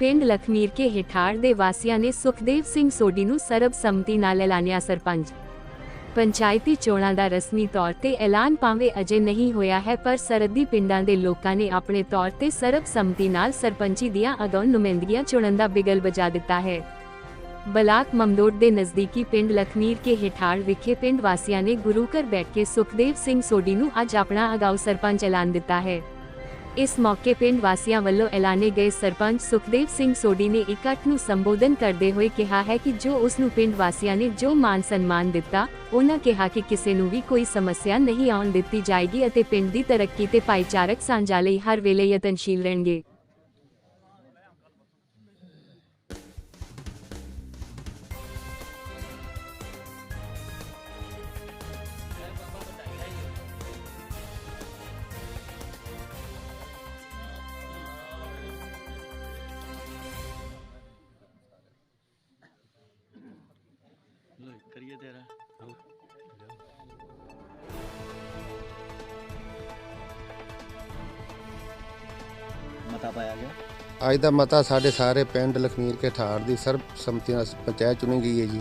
ਪਿੰਡ ਲਖਮੀਰ ਕੇ ਹਿਠਾੜ ਦੇ ਵਾਸੀਆਂ ਨੇ ਸੁਖਦੇਵ ਸਿੰਘ ਸੋਢੀ ਨੂੰ ਸਰਬਸੰਮਤੀ ਨਾਲ ਐਲਾਨਿਆ ਸਰਪੰਚ। ਪੰਚਾਇਤੀ ਚੋਣਾਂ ਦਾ ਰਸਮੀ ਤੌਰ ਤੇ ਐਲਾਨ ਭਾਵੇਂ ਅਜੇ ਨਹੀਂ ਹੋਇਆ ਹੈ, ਪਰ ਸਰਹੱਦੀ ਪਿੰਡਾਂ ਦੇ ਲੋਕਾਂ ਨੇ ਆਪਣੇ ਤੌਰ ਤੇ ਸਰਬਸੰਮਤੀ ਨਾਲ ਸਰਪੰਚੀ ਦੀਆਂ ਅਗਾਊਂ ਨੁਮਾਇੰਦਗੀਆਂ ਚੁਣਨ ਦਾ ਬਿਗਲ ਵਜਾ ਦਿੱਤਾ ਹੈ। ਬਲਾਕ ਮਮਦੋੜ ਦੇ ਨਜ਼ਦੀਕੀ ਪਿੰਡ ਲਖਮੀਰ ਕੇ ਹਿਠਾੜ ਵਿਖੇ ਪਿੰਡ ਵਾਸੀਆਂ ਨੇ ਗੁਰੂ ਘਰ ਬੈਠ ਕੇ ਸੁਖਦੇਵ ਸਿੰਘ ਸੋਢੀ ਨੂੰ ਅੱਜ ਆਪਣਾ ਅਗਾਊਂ ਸਰਪੰਚ ਐਲਾਨ ਦਿੱਤਾ ਹੈ। ਇਸ ਮੌਕੇ ਪਿੰਡ ਵਾਸੀਆਂ ਵੱਲੋਂ ਐਲਾਨੇ ਗਏ ਸਰਪੰਚ ਸੁਖਦੇਵ ਸਿੰਘ ਸੋਢੀ ਨੇ ਇਕੱਠ ਨੂੰ ਸੰਬੋਧਨ ਕਰਦੇ ਹੋਏ ਕਿਹਾ ਹੈ ਕਿ ਜੋ ਉਸ ਨੂੰ ਪਿੰਡ ਵਾਸੀਆਂ ਨੇ ਜੋ ਮਾਨ ਸਨਮਾਨ ਦਿੱਤਾ, ਉਹਨਾਂ ਕਿਹਾ ਕਿ ਕਿਸੇ ਨੂੰ ਵੀ ਕੋਈ ਸਮੱਸਿਆ ਨਹੀਂ ਆਉਣ ਦਿੱਤੀ ਜਾਏਗੀ ਅਤੇ ਪਿੰਡ ਦੀ ਤਰੱਕੀ ਤੇ ਭਾਈਚਾਰਕ ਸਾਂਝਾ ਲਈ ਹਰ ਵੇਲੇ ਯਤਨਸ਼ੀਲ ਰਹਿਣਗੇ। ਕਰੀਏ ਤੇਰਾ। ਮਤਾ ਪਾਇਆ ਗਿਆ? ਅੱਜ ਦਾ ਮਤਾ ਸਾਡੇ ਸਾਰੇ ਪਿੰਡ ਲਖਮੀਰ ਕੇ ਠਾੜ ਦੀ ਸਰਬ ਸੰਮਤੀ ਨਾਲ ਪੰਚਾਇਤ ਚੁਣੀ ਗਈ ਹੈ ਜੀ।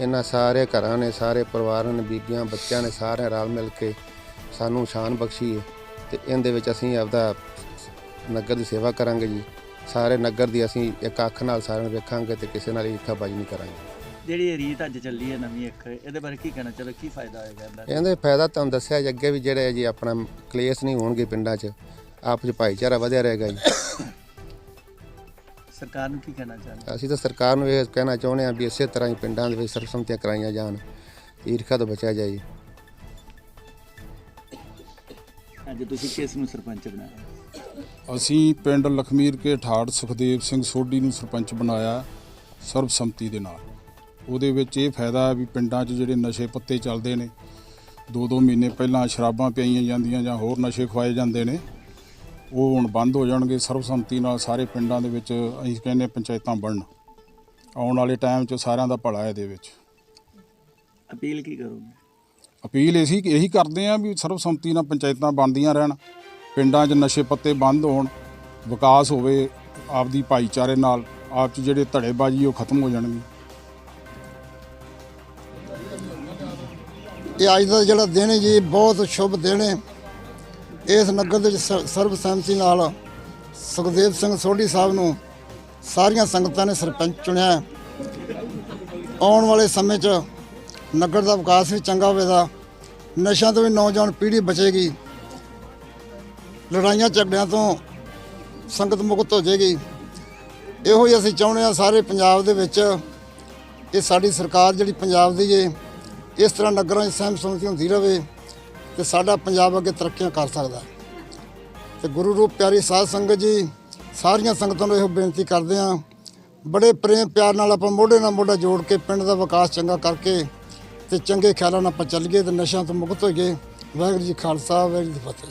ਇਹਨਾਂ ਸਾਰੇ ਘਰਾਂ ਨੇ, ਸਾਰੇ ਪਰਿਵਾਰਾਂ ਨੇ, ਬੀਬੀਆਂ, ਬੱਚਿਆਂ ਨੇ ਸਾਰੇ ਰਲ ਮਿਲ ਕੇ ਸਾਨੂੰ ਸ਼ਾਨ ਬਖਸ਼ੀ ਹੈ ਤੇ ਇਹਦੇ ਵਿੱਚ ਅਸੀਂ ਆਪਦਾ ਨਗਰ ਦੀ ਸੇਵਾ ਕਰਾਂਗੇ ਜੀ। ਸਾਰੇ ਨਗਰ ਦੀ ਅਸੀਂ ਇੱਕ ਅੱਖ ਨਾਲ ਸਾਰਿਆਂ ਨੂੰ ਵੇਖਾਂਗੇ ਤੇ ਕਿਸੇ ਨਾਲ ਈਰਖਾਬਾਜ਼ੀ ਨਹੀਂ ਕਰਾਂਗੇ। ਜਿਹੜੀ ਇਹ ਰੀਤ ਅੱਜ ਚੱਲੀ ਹੈ ਨਵੀਂ ਇੱਕ ਇਹਦੇ ਬਾਰੇ ਕੀ ਕਹਿਣਾ? ਚਾਹੋ ਕੀ ਫਾਇਦਾ ਹੋਏਗਾ ਇਹਦਾ? ਇਹਦੇ ਫਾਇਦਾ ਤੁਹਾਨੂੰ ਦੱਸਿਆ ਜੀ ਅੱਗੇ ਵੀ ਜਿਹੜੇ ਜੀ ਆਪਣਾ ਕਲੇਸ਼ ਨਹੀਂ ਹੋਣਗੇ ਪਿੰਡਾਂ 'ਚ ਆਪਸ 'ਚ ਭਾਈਚਾਰਾ ਵਧਿਆ ਰਹੇਗਾ ਜੀ। ਸਰਕਾਰ ਨੂੰ ਕੀ ਕਹਿਣਾ ਚਾਹੁੰਦੇ ਅਸੀਂ ਤਾਂ ਸਰਕਾਰ ਨੂੰ ਇਹ ਕਹਿਣਾ ਚਾਹੁੰਦੇ ਹਾਂ ਵੀ ਇਸੇ ਤਰ੍ਹਾਂ ਹੀ ਪਿੰਡਾਂ ਦੇ ਵਿੱਚ ਸਰਬਸੰਮਤੀਆਂ ਕਰਾਈਆਂ ਜਾਣ ਈਰਖਾ ਤੋਂ ਬਚਿਆ ਜਾਏ ਅੱਜ ਤੁਸੀਂ ਕਿਸ ਨੂੰ ਸਰਪੰਚ ਬਣਾਇਆ? ਅਸੀਂ ਪਿੰਡ ਲਖਮੀਰ ਕੇ ਠਾੜ ਸੁਖਦੇਵ ਸਿੰਘ ਸੋਢੀ ਨੂੰ ਸਰਪੰਚ ਬਣਾਇਆ ਸਰਬਸੰਮਤੀ ਦੇ ਨਾਲ। ਉਹਦੇ ਵਿੱਚ ਇਹ ਫਾਇਦਾ ਹੈ ਵੀ ਪਿੰਡਾਂ 'ਚ ਜਿਹੜੇ ਨਸ਼ੇ ਪੱਤੇ ਚੱਲਦੇ ਨੇ ਦੋ ਦੋ ਮਹੀਨੇ ਪਹਿਲਾਂ ਸ਼ਰਾਬਾਂ ਪਿਆਈਆਂ ਜਾਂਦੀਆਂ ਜਾਂ ਹੋਰ ਨਸ਼ੇ ਖਵਾਏ ਜਾਂਦੇ ਨੇ ਉਹ ਹੁਣ ਬੰਦ ਹੋ ਜਾਣਗੇ ਸਰਬਸੰਮਤੀ ਨਾਲ ਸਾਰੇ ਪਿੰਡਾਂ ਦੇ ਵਿੱਚ ਅਸੀਂ ਕਹਿੰਦੇ ਪੰਚਾਇਤਾਂ ਬਣਨ। ਆਉਣ ਵਾਲੇ ਟਾਈਮ 'ਚ ਸਾਰਿਆਂ ਦਾ ਭਲਾ ਹੈ ਇਹਦੇ ਵਿੱਚ। ਅਪੀਲ ਕੀ ਕਰੋਗੇ? ਅਪੀਲ ਇਹੀ ਇਹੀ ਕਰਦੇ ਆ ਵੀ ਸਰਬਸੰਮਤੀ ਨਾਲ ਪੰਚਾਇਤਾਂ ਬਣਦੀਆਂ ਰਹਿਣ ਪਿੰਡਾਂ 'ਚ ਨਸ਼ੇ ਪੱਤੇ ਬੰਦ ਹੋਣ ਵਿਕਾਸ ਹੋਵੇ ਆਪਦੀ ਭਾਈਚਾਰੇ ਨਾਲ ਆਪ 'ਚ ਜਿਹੜੇ ਧੜੇਬਾਜ਼ੀ ਉਹ ਖਤਮ ਹੋ ਜਾਣਗੇ। ਇਹ ਅੱਜ ਦਾ ਜਿਹੜਾ ਦਿਨ ਹੈ ਜੀ ਬਹੁਤ ਸ਼ੁਭ ਦਿਨ ਹੈ। ਇਸ ਨਗਰ ਦੇ ਵਿੱਚ ਸ- ਸਰਬਸੰਮਤੀ ਨਾਲ ਸੁਖਦੇਵ ਸਿੰਘ ਸੋਢੀ ਸਾਹਿਬ ਨੂੰ ਸਾਰੀਆਂ ਸੰਗਤਾਂ ਨੇ ਸਰਪੰਚ ਚੁਣਿਆ ਆਉਣ ਵਾਲੇ ਸਮੇਂ 'ਚ ਨਗਰ ਦਾ ਵਿਕਾਸ ਵੀ ਚੰਗਾ ਹੋਵੇਗਾ। ਨਸ਼ਿਆਂ ਤੋਂ ਵੀ ਨੌਜਵਾਨ ਪੀੜ੍ਹੀ ਬਚੇਗੀ। ਲੜਾਈਆਂ ਝਗੜਿਆਂ ਤੋਂ ਸੰਗਤ ਮੁਕਤ ਹੋ ਜਾਏਗੀ। ਇਹੋ ਹੀ ਅਸੀਂ ਚਾਹੁੰਦੇ ਹਾਂ ਸਾਰੇ ਪੰਜਾਬ ਦੇ ਵਿੱਚ ਇਹ ਸਾਡੀ ਸਰਕਾਰ ਜਿਹੜੀ ਪੰਜਾਬ ਦੀ ਏ ਇਸ ਤਰ੍ਹਾਂ ਨਗਰਾਂ 'ਚ ਸਹਿਮ ਸਮਤੀ ਹੁੰਦੀ ਰਹੇ ਤੇ ਸਾਡਾ ਪੰਜਾਬ ਅੱਗੇ ਤਰੱਕੀਆਂ ਕਰ ਸਕਦਾ। ਤੇ ਗੁਰੂ ਰੂਪ ਪਿਆਰੀ ਸਾਧ ਸੰਗਤ ਜੀ, ਸਾਰੀਆਂ ਸੰਗਤਾਂ ਨੂੰ ਇਹੋ ਬੇਨਤੀ ਕਰਦੇ ਹਾਂ, ਬੜੇ ਪ੍ਰੇਮ ਪਿਆਰ ਨਾਲ ਆਪਾਂ ਮੋਢੇ ਨਾਲ ਮੋਢਾ ਜੋੜ ਕੇ ਪਿੰਡ ਦਾ ਵਿਕਾਸ ਚੰਗਾ ਕਰਕੇ ਤੇ ਚੰਗੇ ਖਿਆਲਾਂ ਨਾਲ ਆਪਾਂ ਚੱਲੀਏ ਤੇ ਨਸ਼ਿਆਂ ਤੋਂ ਮੁਕਤ ਹੋਈਏ। ਵਾਹਿਗੁਰੂ ਜੀ ਖਾਲਸਾ, ਵਾਹਿਗੁਰੂ ਜੀ ਫਤਿਹ।